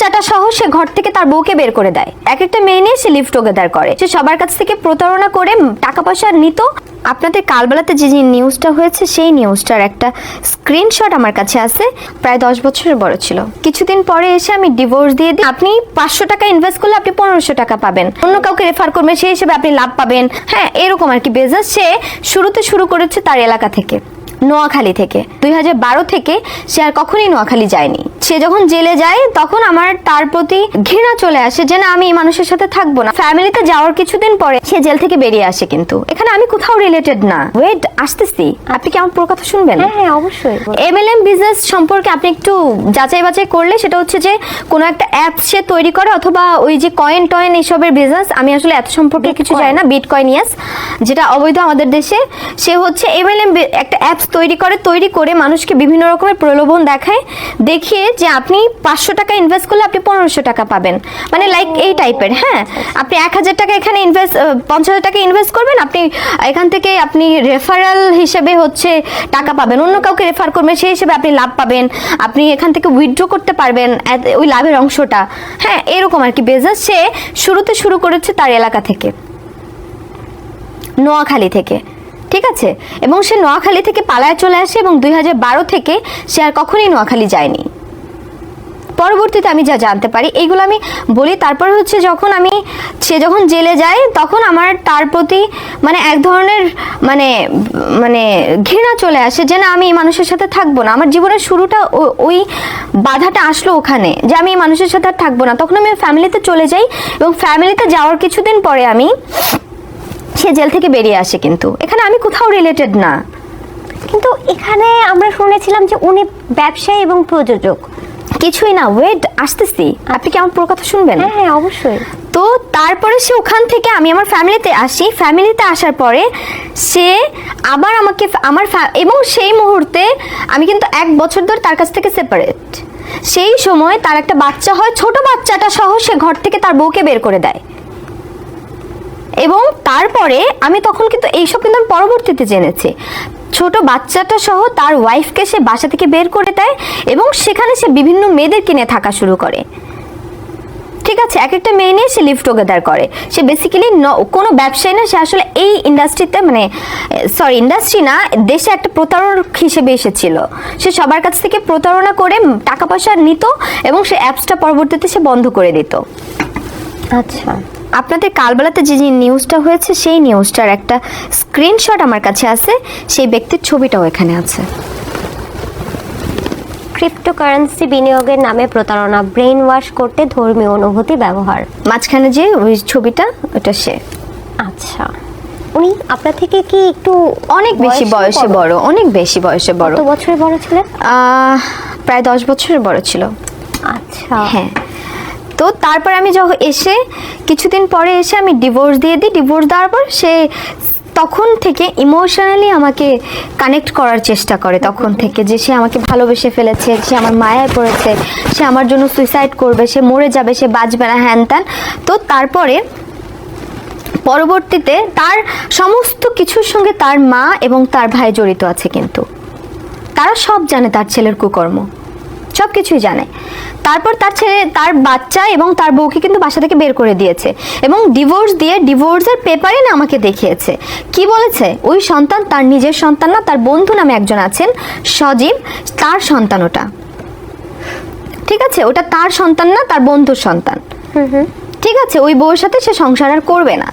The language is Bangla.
বাচ্চাটা সহ সে ঘর থেকে তার বউকে বের করে দেয়। এক একটা মেয়ে নিয়ে সে লিভ টুগেদার করে। সে সবার কাছ থেকে প্রতারণা করে টাকা পয়সা নিত। আপনাদের কালবেলাতে যে যে নিউজটা হয়েছে, সেই নিউজটার একটা স্ক্রিনশট আমার কাছে আছে, প্রায় দশ বছরের বড় ছিল। কিছুদিন পরে এসে আমি ডিভোর্স দিয়ে দিই। আপনি পাঁচশো টাকা ইনভেস্ট করলে আপনি পনেরোশো টাকা পাবেন। অন্য কাউকে রেফার করবেন, সেই হিসেবে আপনি লাভ পাবেন। হ্যাঁ এরকম আর কি বিজনেস সে শুরুতে শুরু করেছে তার এলাকা থেকে। নোয়াখালী থেকে। দুই হাজার বারো থেকে সে আর কখনই নোয়াখালী যায়নি। সে যখন জেলে যায় তখন আমার তার প্রতি ঘৃণা চলে আসে যে না আমি এই মানুষের সাথে থাকব না। ফ্যামিলিতে যাওয়ার কিছুদিন পরে সে জেল থেকে বেরিয়ে আসে কিন্তু। এখানে আমি কোথাও রিলেটেড না। ওয়েট আসতেছি। আপনি কি আমার পুরো কথা শুনবেন? হ্যাঁ হ্যাঁ অবশ্যই। এমএলএম বিজনেস সম্পর্কে আপনি একটু যাচাই বাছাই করলে সেটা হচ্ছে যে কোনো একটা অ্যাপ সে তৈরি করে অথবা ওই যে কয়েন টয়েন এইসবের বিজনেস আমি আসলে এত সম্পর্কে কিছু. জানি না বিটকয়েন ইয়াস যেটা অবৈধ আমাদের দেশে। সে হচ্ছে এমএলএম একটা অ্যাপস তৈরি করে তৈরি করে মানুষকে বিভিন্ন রকমের প্রলোভন দেখায়, দেখিয়ে যে আপনি পাঁচশো টাকা ইনভেস্ট করলে আপনি পনেরোশো টাকা পাবেন। মানে লাইক এই টাইপের হ্যাঁ? আপনি এক হাজার টাকা এখানে ইনভেস্ট পঞ্চাশ হাজার টাকা ইনভেস্ট করবেন, আপনি এখান থেকে আপনি রেফারেল হিসেবে হচ্ছে টাকা পাবেন। অন্য কাউকে রেফার করবেন, সেই হিসেবে আপনি লাভ পাবেন। আপনি এখান থেকে উইথড্র করতে পারবেন ওই লাভের অংশটা। হ্যাঁ এরকম আর কি বিজনেস সে শুরুতে শুরু করেছে তার এলাকা থেকে, নোয়াখালী থেকে। ঠিক আছে? এবং সে নোয়াখালী থেকে পালায় চলে আসে এবং দুই হাজার বারো থেকে সে আর কখনোই নোয়াখালী যায়নি। পরবর্তীতে আমি যা জানতে পারি, এইগুলো আমি বলি। তারপর হচ্ছে যখন আমি, সে যখন জেলে যায়, তখন আমার তার প্রতি মানে এক ধরনের মানে মানে ঘৃণা চলে আসে যে না, আমি এই মানুষের সাথে থাকব না। আমার জীবনের শুরুটা ওই বাধাটা আসলো ওখানে যে আমি এই মানুষের সাথে আর থাকব না। তখন আমি ফ্যামিলিতে চলে যাই এবং ফ্যামিলিতে যাওয়ার কিছুদিন পরে আমি সে জেল থেকে বেরিয়ে আসে কিন্তু। এখানে আমি কোথাও রিলেটেড না। কিন্তু এখানে আমরা শুনেছিলাম যে উনি ব্যবসায়ী এবং প্রযোজক। কিছুই না ওয়েট আসতেছি। আপনি কি আমার পুরো কথা শুনবেন? হ্যাঁ হ্যাঁ অবশ্যই। তো তারপরে সে ওখান থেকে আমি আমার ফ্যামিলিতে আসি। ফ্যামিলিতে আসার পরে সে আবার আমাকে আমার এবং সেই মুহূর্তে আমি কিন্তু এক বছর ধরে তার কাছ থেকে সেপারেট সেই সময় তার একটা বাচ্চা হয় ছোট বাচ্চাটা সহ সে ঘর থেকে তার বউকে বের করে দেয়। এবং তারপরে আমি তখন কিন্তু এইসব কিন্তু আমি পরবর্তীতে জেনেছি। ছোট বাচ্চাটা সহ তার ওয়াইফকে সে বাসা থেকে বের করে দেয় এবং সেখানে সে বিভিন্ন মেয়েদের কিনে থাকা শুরু করে। ঠিক আছে এক একটা মেয়ে নিয়ে সে লিভ টুগেদার করে। সে বেসিক্যালি কোনো ব্যবসায়ী না, সে আসলে এই ইন্ডাস্ট্রিতে মানে সরি ইন্ডাস্ট্রি না, দেশে একটা প্রতারক হিসেবে এসেছিল। সে সবার কাছ থেকে প্রতারণা করে টাকা পয়সা নিত এবং সে অ্যাপসটা পরবর্তীতে সে বন্ধ করে দিত। আচ্ছা। আপনাদের কালবেলাতে যে যে নিউজটা হয়েছে সেই নিউজটার একটা স্ক্রিনশট আমার কাছে আছে। সেই ব্যক্তির ছবিটাও এখানে আছে। ক্রিপ্টোকারেন্সি বিনিয়োগের নামে প্রতারণা ব্রেন ওয়াশ করতে ধর্মীয় অনুভূতি ব্যবহার। মাঝখানে যে ওই ছবিটা ওটা সে। আচ্ছা। উনি আপনার থেকে কি একটু অনেক বেশি বয়সে বড়? অনেক বেশি বয়সে বড়। কত বছরের বড় ছিলেন? প্রায় দশ বছরের বড় ছিল। আচ্ছা। হ্যাঁ। তো তারপর আমি যখন এসে কিছুদিন পরে এসে আমি ডিভোর্স দিয়ে দিই। ডিভোর্স দেওয়ার পর সে তখন থেকে ইমোশনালি আমাকে কানেক্ট করার চেষ্টা করে তখন থেকে যে সে আমাকে ভালোবেসে ফেলেছে, সে আমার মায়ায় পড়েছে, সে আমার জন্য সুইসাইড করবে, সে মরে যাবে, সে বাঁচবে না, হ্যান ত্যান। তো তারপরে পরবর্তীতে তার সমস্ত কিছুর সঙ্গে তার মা এবং তার ভাই জড়িত আছে কিন্তু। তারা সব জানে তার ছেলের কুকর্ম। সব কিছুই জানে। তারপর তার ছেলে তার বাচ্চা এবং তার বউকে কিন্তু বাসা থেকে বের করে দিয়েছে এবং ডিভোর্স দিয়ে ডিভোর্সের পেপারে না আমাকে দেখিয়েছে। কি বলেছে? ওই সন্তান তার নিজের সন্তান না তার বন্ধু নামে একজন আছেন সজীব তার সন্তান ওটা। ঠিক আছে? ওটা তার সন্তান না তার বন্ধুর সন্তান। ঠিক আছে? ওই বউয়ের সাথে সে সংসার আর করবে না।